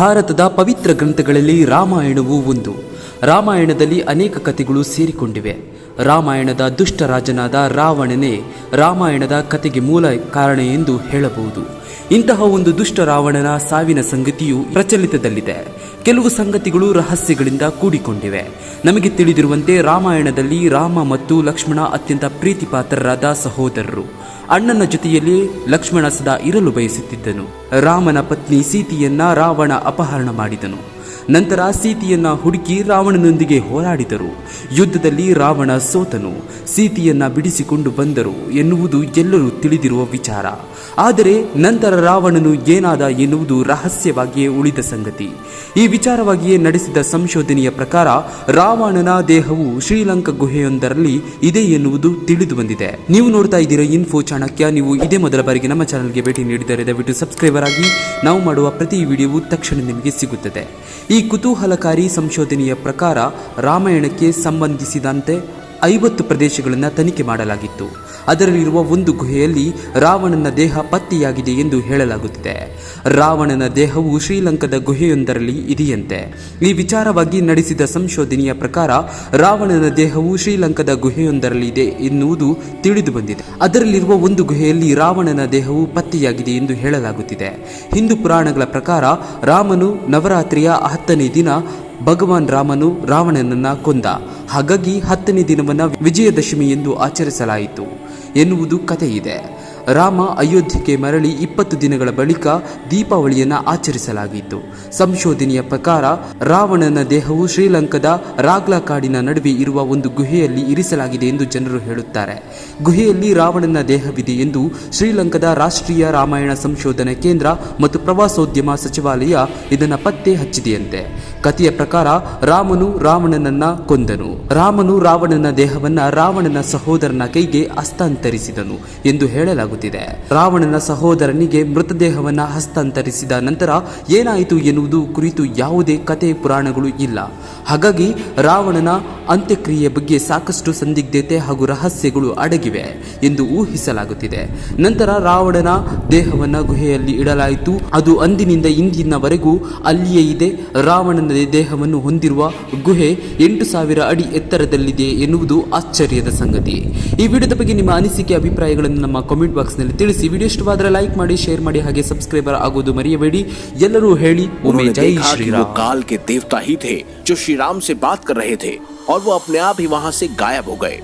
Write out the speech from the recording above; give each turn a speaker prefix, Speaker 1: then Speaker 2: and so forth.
Speaker 1: ಭಾರತದ ಪವಿತ್ರ ಗ್ರಂಥಗಳಲ್ಲಿ ರಾಮಾಯಣವು ಒಂದು. ರಾಮಾಯಣದಲ್ಲಿ ಅನೇಕ ಕಥೆಗಳು ಸೇರಿಕೊಂಡಿವೆ. ರಾಮಾಯಣದ ದುಷ್ಟ ರಾಜನಾದ ರಾವಣನೇ ರಾಮಾಯಣದ ಕಥೆಗೆ ಮೂಲ ಕಾರಣ ಎಂದು ಹೇಳಬಹುದು. ಇಂತಹ ಒಂದು ದುಷ್ಟ ರಾವಣನ ಸಾವಿನ ಸಂಗತಿಯು ಪ್ರಚಲಿತದಲ್ಲಿದೆ. ಕೆಲವು ಸಂಗತಿಗಳು ರಹಸ್ಯಗಳಿಂದ ಕೂಡಿಕೊಂಡಿವೆ. ನಮಗೆ ತಿಳಿದಿರುವಂತೆ ರಾಮಾಯಣದಲ್ಲಿ ರಾಮ ಮತ್ತು ಲಕ್ಷ್ಮಣ ಅತ್ಯಂತ ಪ್ರೀತಿಪಾತ್ರರಾದ ಸಹೋದರರು. ಅಣ್ಣನ ಜೊತೆಯಲ್ಲಿ ಲಕ್ಷ್ಮಣ ಸದಾ ಇರಲು ಬಯಸುತ್ತಿದ್ದನು. ರಾಮನ ಪತ್ನಿ ಸೀತೆಯನ್ನ ರಾವಣ ಅಪಹರಣ ಮಾಡಿದನು. ನಂತರ ಸೀತೆಯನ್ನ ಹುಡುಕಿ ರಾವಣನೊಂದಿಗೆ ಹೋರಾಡಿದರು. ಯುದ್ಧದಲ್ಲಿ ರಾವಣ ಸೋತನು, ಸೀತೆಯನ್ನ ಬಿಡಿಸಿಕೊಂಡು ಬಂದರು ಎನ್ನುವುದು ಎಲ್ಲರೂ ತಿಳಿದಿರುವ ವಿಚಾರ. ಆದರೆ ನಂತರ ರಾವಣನು ಏನಾದ ಎನ್ನುವುದು ರಹಸ್ಯವಾಗಿಯೇ ಉಳಿದ ಸಂಗತಿ. ಈ ವಿಚಾರವಾಗಿಯೇ ನಡೆಸಿದ ಸಂಶೋಧನೆಯ ಪ್ರಕಾರ ರಾವಣನ ದೇಹವು ಶ್ರೀಲಂಕಾ ಗುಹೆಯೊಂದರಲ್ಲಿ ಇದೆ ಎನ್ನುವುದು ತಿಳಿದು ಬಂದಿದೆ. ನೀವು ನೋಡ್ತಾ ಇದ್ದೀರಾ ಇನ್ಫೋ ಚಾಣಕ್ಯ, ನೀವು ಇದೇ ಮೊದಲ ಬಾರಿಗೆ ನಮ್ಮ ಚಾನಲ್ಗೆ ಭೇಟಿ ನೀಡಿದರೆ ದಯವಿಟ್ಟು ಸಬ್ಸ್ಕ್ರೈಬರ್ ಆಗಿ ನಾವು ಮಾಡುವ ಪ್ರತಿ ವಿಡಿಯೋವು ತಕ್ಷಣ ನಿಮಗೆ ಸಿಗುತ್ತದೆ. ಈ ಕುತೂಹಲಕಾರಿ ಸಂಶೋಧನೆಯ ಪ್ರಕಾರ ರಾಮಾಯಣಕ್ಕೆ ಸಂಬಂಧಿಸಿದಂತೆ ಐವತ್ತು ಪ್ರದೇಶಗಳನ್ನು ತನಿಖೆ ಮಾಡಲಾಗಿತ್ತು. ಅದರಲ್ಲಿರುವ ಒಂದು ಗುಹೆಯಲ್ಲಿ ರಾವಣನ ದೇಹ ಪತ್ತೆಯಾಗಿದೆ ಎಂದು ಹೇಳಲಾಗುತ್ತಿದೆ. ರಾವಣನ ದೇಹವು ಶ್ರೀಲಂಕಾದ ಗುಹೆಯೊಂದರಲ್ಲಿ ಇದೆಯಂತೆ. ಈ ವಿಚಾರವಾಗಿ ನಡೆಸಿದ ಸಂಶೋಧನೆಯ ಪ್ರಕಾರ ರಾವಣನ ದೇಹವು ಶ್ರೀಲಂಕಾದ ಗುಹೆಯೊಂದರಲ್ಲಿ ಇದೆ ಎನ್ನುವುದು ತಿಳಿದು ಬಂದಿದೆ. ಅದರಲ್ಲಿರುವ ಒಂದು ಗುಹೆಯಲ್ಲಿ ರಾವಣನ ದೇಹವು ಪತ್ತೆಯಾಗಿದೆ ಎಂದು ಹೇಳಲಾಗುತ್ತಿದೆ. ಹಿಂದೂ ಪುರಾಣಗಳ ಪ್ರಕಾರ ರಾಮನು ನವರಾತ್ರಿಯ ಹತ್ತನೇ ದಿನ ಭಗವಾನ್ ರಾಮನು ರಾವಣನನ್ನ ಕೊಂದ. ಹಾಗಾಗಿ ಹತ್ತನೇ ದಿನವನ್ನ ವಿಜಯದಶಮಿ ಎಂದು ಆಚರಿಸಲಾಯಿತು ಎನ್ನುವುದು ಕಥೆಯಿದೆ. ರಾಮ ಅಯೋಧ್ಯೆಗೆ ಮರಳಿ ಇಪ್ಪತ್ತು ದಿನಗಳ ಬಳಿಕ ದೀಪಾವಳಿಯನ್ನು ಆಚರಿಸಲಾಗಿತ್ತು. ಸಂಶೋಧನೆಯ ಪ್ರಕಾರ ರಾವಣನ ದೇಹವು ಶ್ರೀಲಂಕಾದ ರಾಗ್ಲಾ ಕಾಡಿನ ನಡುವೆ ಇರುವ ಒಂದು ಗುಹೆಯಲ್ಲಿ ಇರಿಸಲಾಗಿದೆ ಎಂದು ಜನರು ಹೇಳುತ್ತಾರೆ. ಗುಹೆಯಲ್ಲಿ ರಾವಣನ ದೇಹವಿದೆ ಎಂದು ಶ್ರೀಲಂಕಾದ ರಾಷ್ಟ್ರೀಯ ರಾಮಾಯಣ ಸಂಶೋಧನಾ ಕೇಂದ್ರ ಮತ್ತು ಪ್ರವಾಸೋದ್ಯಮ ಸಚಿವಾಲಯ ಇದನ್ನು ಪತ್ತೆ ಹಚ್ಚಿದೆಯಂತೆ. ಕಥೆಯ ಪ್ರಕಾರ ರಾಮನು ರಾವಣನನ್ನ ಕೊಂದನು. ರಾಮನು ರಾವಣನ ದೇಹವನ್ನು ರಾವಣನ ಸಹೋದರನ ಕೈಗೆ ಹಸ್ತಾಂತರಿಸಿದನು ಎಂದು ಹೇಳಲಾಗುತ್ತಿದೆ. ರಾವಣನ ಸಹೋದರನಿಗೆ ಮೃತದೇಹವನ್ನ ಹಸ್ತಾಂತರಿಸಿದ ನಂತರ ಏನಾಯಿತು ಎನ್ನುವುದು ಕುರಿತು ಯಾವುದೇ ಕತೆ ಪುರಾಣಗಳು ಇಲ್ಲ. ಹಾಗಾಗಿ ರಾವಣನ ಅಂತ್ಯಕ್ರಿಯೆ ಬಗ್ಗೆ ಸಾಕಷ್ಟು ಸಂದಿಗ್ಧತೆ ಹಾಗೂ ರಹಸ್ಯಗಳು ಅಡಗಿವೆ ಎಂದು ಊಹಿಸಲಾಗುತ್ತಿದೆ. ನಂತರ ರಾವಣನ ದೇಹವನ್ನ ಗುಹೆಯಲ್ಲಿ ಇಡಲಾಯಿತು. ಅದು ಅಂದಿನಿಂದ ಇಂದಿನವರೆಗೂ ಅಲ್ಲಿಯೇ ಇದೆ. ರಾವಣನ ದೇಹವನ್ನು ಹೊಂದಿರುವ ಗುಹೆ ಎಂಟು ಸಾವಿರ ಅಡಿ ಎತ್ತರದಲ್ಲಿದೆ ಎನ್ನುವುದು ಆಶ್ಚರ್ಯದ ಸಂಗತಿ. ಈ ವಿಡಿಯೋದ ಬಗ್ಗೆ ನಿಮ್ಮ ಅನಿಸಿಕೆ, ಅಭಿಪ್ರಾಯಗಳನ್ನು ನಮ್ಮ comment ಬಾಕ್ಸ್ನಲ್ಲಿ ತಿಳಿಸಿ ವಿಡಿಯೋ ಇಷ್ಟವಾದರೆ ಲೈಕ್ ಮಾಡಿ ಶೇರ್ ಮಾಡಿ ಹಾಗೆ ಸಬ್ಸ್ಕ್ರೈಬರ್ ಆಗೋದು ಮರೆಯಬೇಡಿ ಎಲ್ಲರೂ ಹೇಳಿ ಒಮ್ಮೆ
Speaker 2: उन्होंने
Speaker 1: ಜೈ
Speaker 2: देखा कि वो
Speaker 1: ಶ್ರೀರಾಮ್
Speaker 2: काल के देवता ही थे जो श्री राम से बात कर रहे थे और वो अपने आप ही वहां से गायब हो गए